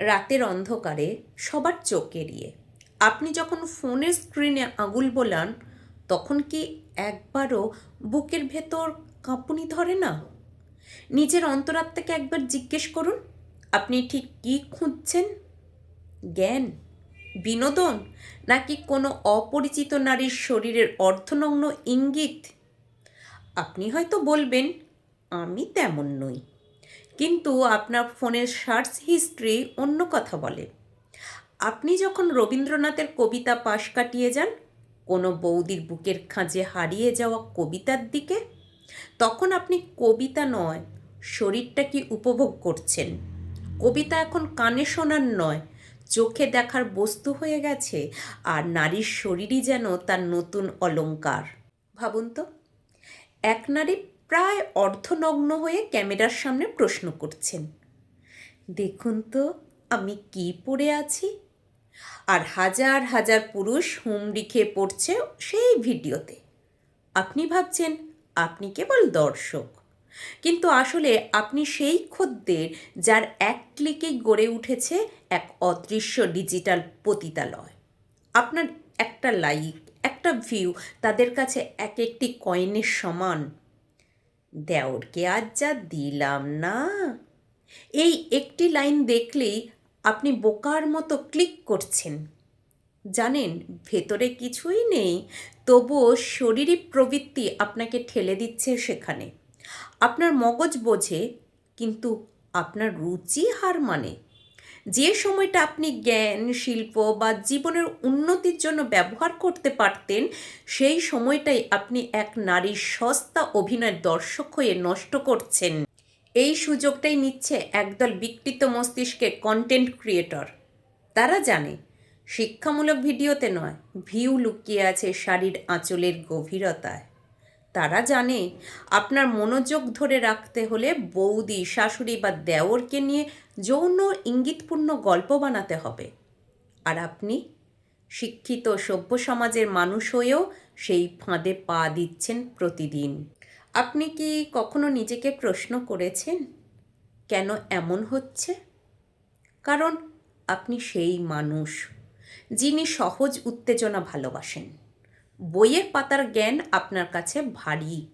রাতের অন্ধকারে সবার চোখ এড়িয়ে। আপনি যখন ফোনের স্ক্রিনে আঙুল বোলান, তখন কি একবারও বুকের ভেতর কাঁপুনি ধরে না? নিজের অন্তরাত্মাকে একবার জিজ্ঞেস করুন, আপনি ঠিক কী খুঁজছেন? জ্ঞান? বিনোদন? নাকি কোনো অপরিচিত নারীর শরীরের অর্ধনগ্ন ইঙ্গিত? আপনি হয়তো বলবেন, আমি তেমন নই। কিন্তু আপনার ফোনের সার্চ হিস্ট্রি অন্য কথা বলে। আপনি যখন রবীন্দ্রনাথের কবিতা পাশ কাটিয়ে যান, কোনো বৌদির বুকের খাঁজে হারিয়ে যাওয়া কবিতার দিকে, তখন আপনি কবিতা নয়, শরীরটা কি উপভোগ করছেন? কবিতা এখন কানে শোনার নয়, চোখে দেখার বস্তু হয়ে গেছে, আর নারীর শরীরই যেন তার নতুন অলংকার ভাবুন তো, এক নারী প্রায় অর্ধনগ্ন হয়ে ক্যামেরার সামনে প্রশ্ন করছেন, দেখুন তো, আমি কি পড়ে আছি? আর হাজার হাজার পুরুষ হুমড়ি খেয়ে পড়ছে সেই ভিডিওতে। আপনি ভাবছেন, আপনি কেবল দর্শক। কিন্তু আসলে আপনি সেই খদ্দের যার এক ক্লিকেই গড়ে উঠেছে এক অদৃশ্য ডিজিটাল পতিতালয়। আপনার একটা লাইক, একটা ভিউ, তাদের কাছে এক একটি কয়েনের সমান দেওরকে আজ যা দিলাম না। এই একটি লাইন দেখলেই আপনি বোকার মতো ক্লিক করছেন। জানেন, ভেতরে কিছুই নেই, তবুও শরীরী প্রবৃত্তি আপনাকে ঠেলে দিচ্ছে সেখানে। আপনার মগজ বোঝে, কিন্তু আপনার রুচি হার মানে যে সময়টা আপনি জ্ঞান, শিল্প বা জীবনের উন্নতির জন্য ব্যবহার করতে পারতেন, সেই সময়টাই আপনি এক নারীর সস্তা অভিনয়ের দর্শক হয়ে নষ্ট করছেন। এই সুযোগটাই নিচ্ছে একদল বিকৃত মস্তিষ্কের কন্টেন্ট ক্রিয়েটর তারা জানে, শিক্ষামূলক ভিডিওতে নয়, ভিউ লুকিয়ে আছে শাড়ির আঁচলের গভীরতায়। তারা জানে, আপনার মনোযোগ ধরে রাখতে হলে বৌদি, শাশুড়ি বা দেওরকে নিয়ে যৌন ইঙ্গিতপূর্ণ গল্প বানাতে হবে। আর আপনি? শিক্ষিত সভ্য সমাজের মানুষ হয়েও সেই ফাঁদে পা দিচ্ছেন প্রতিদিন। আপনি কি কখনো নিজেকে প্রশ্ন করেছেন, কেন এমন হচ্ছে? কারণ আপনি সেই মানুষ, যিনি সহজ উত্তেজনা ভালোবাসেন। বইয়ের পাতার জ্ঞান আপনার কাছে ভারী।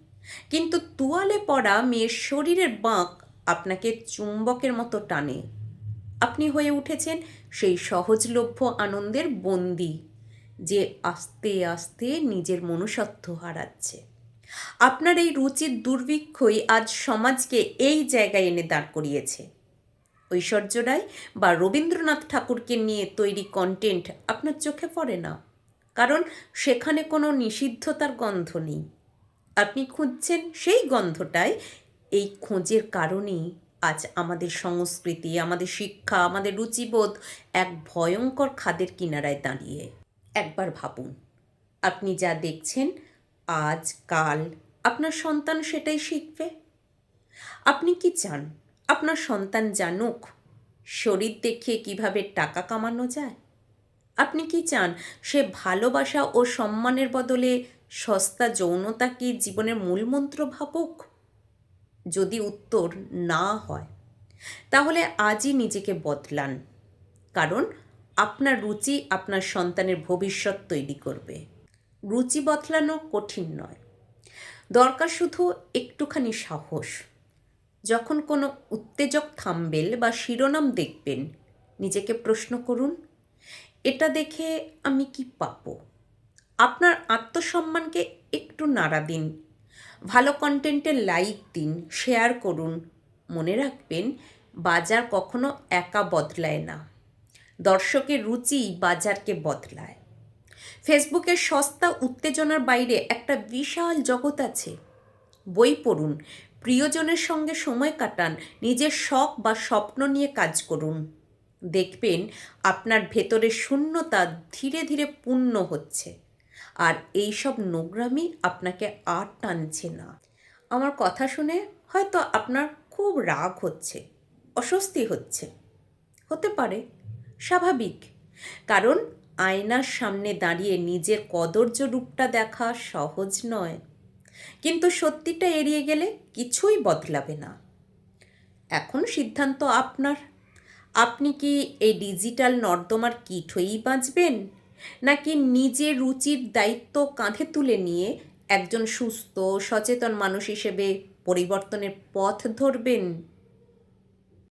কিন্তু তুয়ালে পড়া মেয়ের শরীরের বাঁক আপনাকে চুম্বকের মতো টানে। আপনি হয়ে উঠেছেন সেই সহজলভ্য আনন্দের বন্দি, যে আস্তে আস্তে নিজের মনুষ্যত্ব হারাচ্ছে। আপনার এই রুচির দুর্ভিক্ষই আজ সমাজকে এই জায়গায় এনে দাঁড় করিয়েছে। ঐশ্বর্য রায় বা রবীন্দ্রনাথ ঠাকুরকে নিয়ে তৈরি কন্টেন্ট আপনার চোখে পড়ে না। কারণ সেখানে কোনো নিষিদ্ধতার গন্ধ নেই। আপনি খুঁজছেন সেই গন্ধটাই এই খোঁজের কারণেই আজ আমাদের সংস্কৃতি, আমাদের শিক্ষা, আমাদের রুচিবোধ এক ভয়ঙ্কর খাদের কিনারায় দাঁড়িয়ে। একবার ভাবুন, আপনি যা দেখছেন আজ, কাল, আপনার সন্তান সেটাই শিখবে। আপনি কি চান? আপনার সন্তান জানুক, শরীর দেখিয়ে কীভাবে টাকা কামানো যায়? আপনি কি চান? সে ভালোবাসা ও সম্মানের বদলে সস্তা যৌনতা কি জীবনের মূলমন্ত্র ভাবুক? যদি উত্তর না হয়, তাহলে আজই নিজেকে বদলান। কারণ আপনার রুচি আপনার সন্তানের ভবিষ্যৎ তৈরি করবে। রুচি বদলানো কঠিন নয়। দরকার শুধু একটুখানি সাহস। যখন কোনো উত্তেজক থাম্বেল বা শিরোনাম দেখবেন, নিজেকে প্রশ্ন করুন এটা দেখে আমি কি পাবো আপনার আত্মসম্মানকে একটু নাড়া দিন। ভালো কন্টেন্টের লাইক দিন, শেয়ার করুন। মনে রাখবেন, বাজার কখনো একা বদলায় না। দর্শকের রুচি বাজারকে বদলায়। ফেসবুকের সস্তা উত্তেজনার বাইরে একটা বিশাল জগৎ আছে। বই পড়ুন, প্রিয়জনের সঙ্গে সময় কাটান, নিজের শখ বা স্বপ্ন নিয়ে কাজ করুন। দেখবেন আপনার ভেতরে শূন্যতা ধীরে ধীরে পূর্ণ হচ্ছে। আর এই সব নোংরামি আপনাকে আর টানছে না। আমার কথা শুনে হয়তো আপনার খুব রাগ হচ্ছে, অস্বস্তি হচ্ছে। হতে পারে, স্বাভাবিক। কারণ আয়নার সামনে দাঁড়িয়ে নিজের কদর্য রূপটা দেখা সহজ নয়। কিন্তু সত্যিটা এড়িয়ে গেলে কিছুই বদলাবে না। এখন সিদ্ধান্ত আপনার। আপনি কি এই ডিজিটাল নর্দমার কীট হয়েই বাঁচবেন? নাকি নিজের রুচির দায়িত্ব কাঁধে তুলে নিয়ে একজন সুস্থ, সচেতন মানুষ হিসেবে পরিবর্তনের পথ ধরবেন?